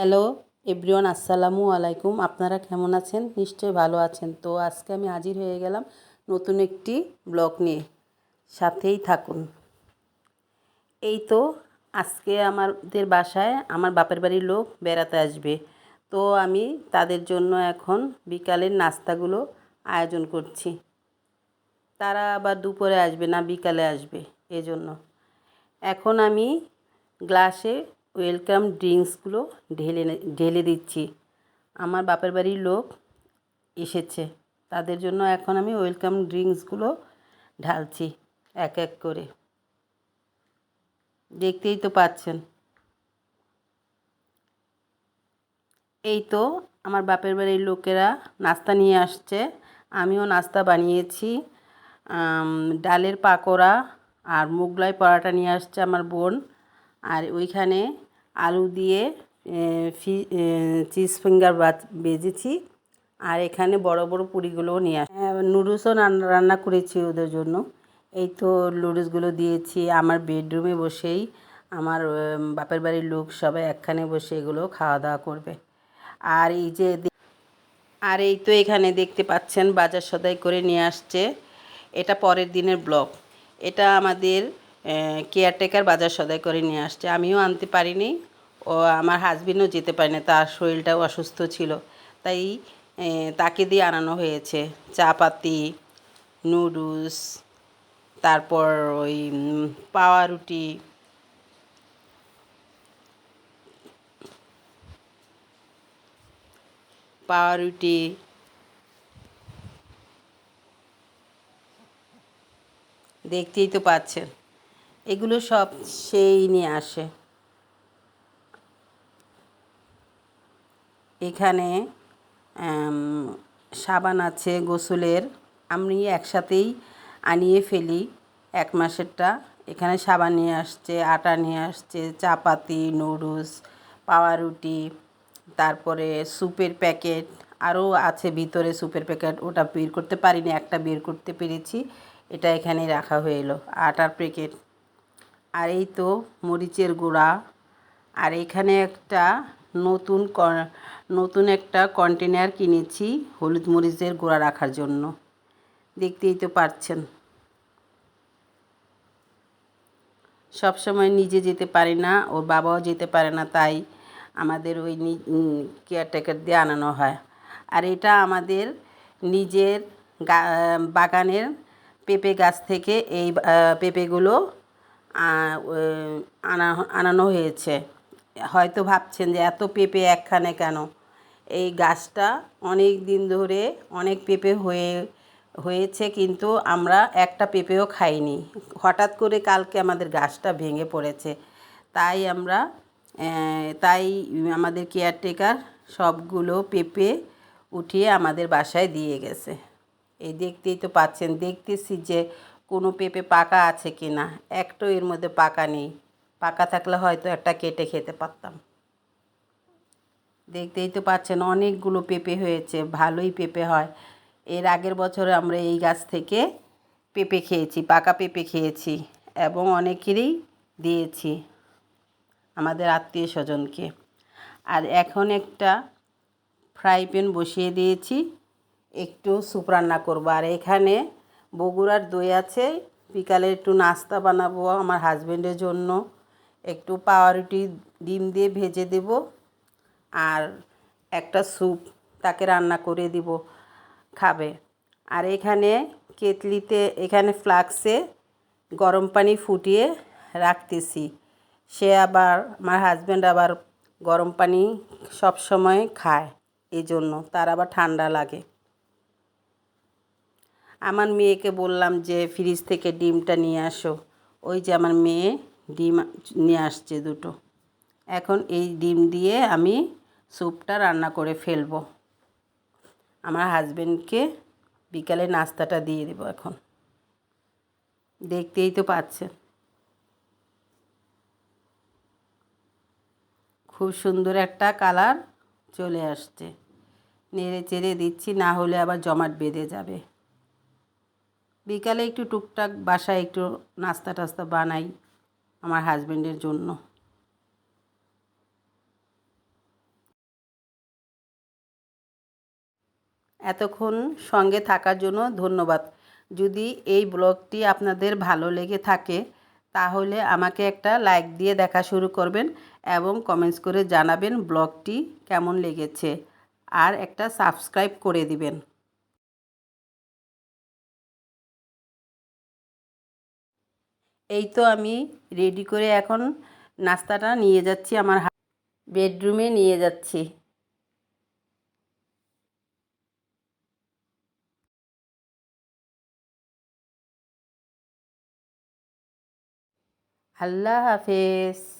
Hello, everyone আসসালামু আলাইকুম। আপনারা কেমন আছেন? নিশ্চয়ই ভালো আছেন। তো আজকে আমি হাজির হয়ে গেলাম নতুন একটি ব্লগ নিয়ে। সাথেই থাকুন। এই তো আজকে আমাদের বাসায় আমার বাপের বাড়ির লোক বেড়াতে আসবে। তো আমি তাদের জন্য এখন বিকালের নাস্তাগুলো আয়োজন করছি। তারা আবার দুপুরে আসবে না, বিকালে আসবে। এজন্য। এখন আমি গ্লাসে ওয়েলকাম ড্রিঙ্কসগুলো ঢেলে ঢেলে দিচ্ছি। আমার বাপের বাড়ির লোক এসেছে। তাদের জন্য এখন আমি ওয়েলকাম ড্রিঙ্কসগুলো ঢালছি এক এক করে। দেখতেই তো পাচ্ছেন। এই তো আমার বাপের বাড়ির লোকেরা নাস্তা নিয়ে আসছে। আমিও নাস্তা বানিয়েছি। ডালের পাকোড়া আর মুগলাই পরাটা নিয়ে আসছে আমার বোন। আর ওইখানে আলু দিয়ে ফি চিজ ফিঙ্গার বেজেছি। আর এখানে বড় বড় পুরিগুলোও নিয়ে আস নুডলসও রান্না করেছি ওদের জন্য। এই তো নুডলসগুলো দিয়েছি, আমার বেডরুমে বসেই আমার বাপের বাড়ির লোক সবাই একখানে বসে এগুলো খাওয়া দাওয়া করবে। আর এই যে আর এই তো এখানে দেখতে পাচ্ছেন বাজার সদাই করে নিয়ে আসছে। এটা পরের দিনের ব্লগ। এটা আমাদের কেয়ারটেকার বাজার সদাই করে নিয়ে আসছে। আমিও আনতে পারিনি, ও আমার হাজবেন্ডও যেতে পারে না তার শরীরটাও অসুস্থ ছিল। তাই তাকে দিয়ে আনানো হয়েছে চা পাতি নুডলস তারপর ওই পাউরুটি পাউরুটি দেখতেই তো পাচ্ছেন। এগুলো সব সেই নিয়ে আসে। এখানে সাবান আছে গোসলের। আমি একসাথেই আনিয়ে ফেলি এক মাসেরটা। এখানে সাবান নিয়ে আসছে, আটা নিয়ে আসছে, চাপাতি, নুডলস পাউরুটি তারপরে স্যুপের প্যাকেট। আরও আছে ভিতরে স্যুপের প্যাকেট, ওটা বের করতে পারিনি, একটা বের করতে পেরেছি। এটা এখানে রাখা হয়ে এলো, আটার প্যাকেট। আর এই তো মরিচের গুঁড়া। আর এখানে একটা নতুন নতুন একটা কন্টেনার কিনেছি হলুদ মরিচের গুঁড়া রাখার জন্য। দেখতেই তো পারছেন। সব সময় নিজে যেতে পারি না, ওর বাবাও যেতে পারে না, তাই আমাদের ওই কেয়ারটেকার দিয়ে আনানো হয়। আর এটা আমাদের নিজের বাগানের পেঁপে গাছ থেকে এই পেঁপেগুলো আনা, আনানো হয়েছে। হয়তো ভাবছেন যে এত পেঁপে একখানে কেন? এই গাছটা অনেক দিন ধরে অনেক পেঁপে হয়ে, হয়েছে কিন্তু আমরা একটা পেঁপেও খাইনি। হঠাৎ করে কালকে আমাদের গাছটা ভেঙে পড়েছে। তাই আমরা তাই আমাদের কেয়ারটেকার সবগুলো পেঁপে উঠিয়ে আমাদের বাসায় দিয়ে গেছে। এই দেখতেই তো পাচ্ছেন, দেখতেছি যে কোনো পেঁপে পাকা আছে কি না? একটাও এর মধ্যে পাকা নেই। পাকা থাকলে হয়তো একটা কেটে খেতে পারতাম। দেখতেই তো পাচ্ছেন, অনেকগুলো পেঁপে হয়েছে, ভালোই পেঁপে হয়। এর আগের বছরে আমরা এই গাছ থেকে পেঁপে খেয়েছি, পাকা পেঁপে খেয়েছি এবং অনেকেরই দিয়েছি, আমাদের আত্মীয় স্বজনকে। আর এখন একটা ফ্রাই প্যান বসিয়ে দিয়েছি, একটু স্যুপ রান্না করব। আর এখানে বগুড়ার দই আছে। বিকালে একটু নাস্তা বানাবো আমার হাজবেন্ডের জন্য। একটু পাউরুটি ডিম দিয়ে ভেজে দেব। আর একটা স্যুপ তাকে রান্না করে দিব, খাবে। আর এখানে কেতলিতে এখানে ফ্লাক্সে গরম পানি ফুটিয়ে রাখতেছি। সে আবার, আমার হাজব্যান্ড আবার গরম পানি সব সময় খায় এই জন্য তার আবার ঠান্ডা লাগে। আমার মেয়েকে বললাম যে, ফ্রিজ থেকে ডিমটা নিয়ে আসো। ওই যে আমার মেয়ে ডিম নিয়ে আসছে দুটো। এখন এই ডিম দিয়ে আমি স্যুপটা রান্না করে ফেলব। আমার হাজবেন্ডকে বিকালে নাস্তাটা দিয়ে দেবো এখন। দেখতেই তো পাচ্ছেন খুব সুন্দর একটা কালার চলে আসছে। নেড়ে চেড়ে দিচ্ছি, না হলে আবার জমাট বেঁধে যাবে। বিকালে একটু টুকটাক বাসায় একটু নাস্তা টাস্তা বানাই আমার হাজব্যান্ডের জন্য। এতক্ষণ সঙ্গে থাকার জন্য ধন্যবাদ। যদি এই ব্লগটি আপনাদের ভালো লেগে থাকে, তাহলে আমাকে একটা লাইক দিয়ে দেখা শুরু করবেন এবং কমেন্টস করে জানাবেন ব্লগটি কেমন লেগেছে। আর একটা সাবস্ক্রাইব করে দিবেন। এই তো আমি রেডি করে এখন নাস্তাটা নিয়ে যাচ্ছি আমার বেডরুমে নিয়ে যাচ্ছি। আল্লাহ হাফেজ।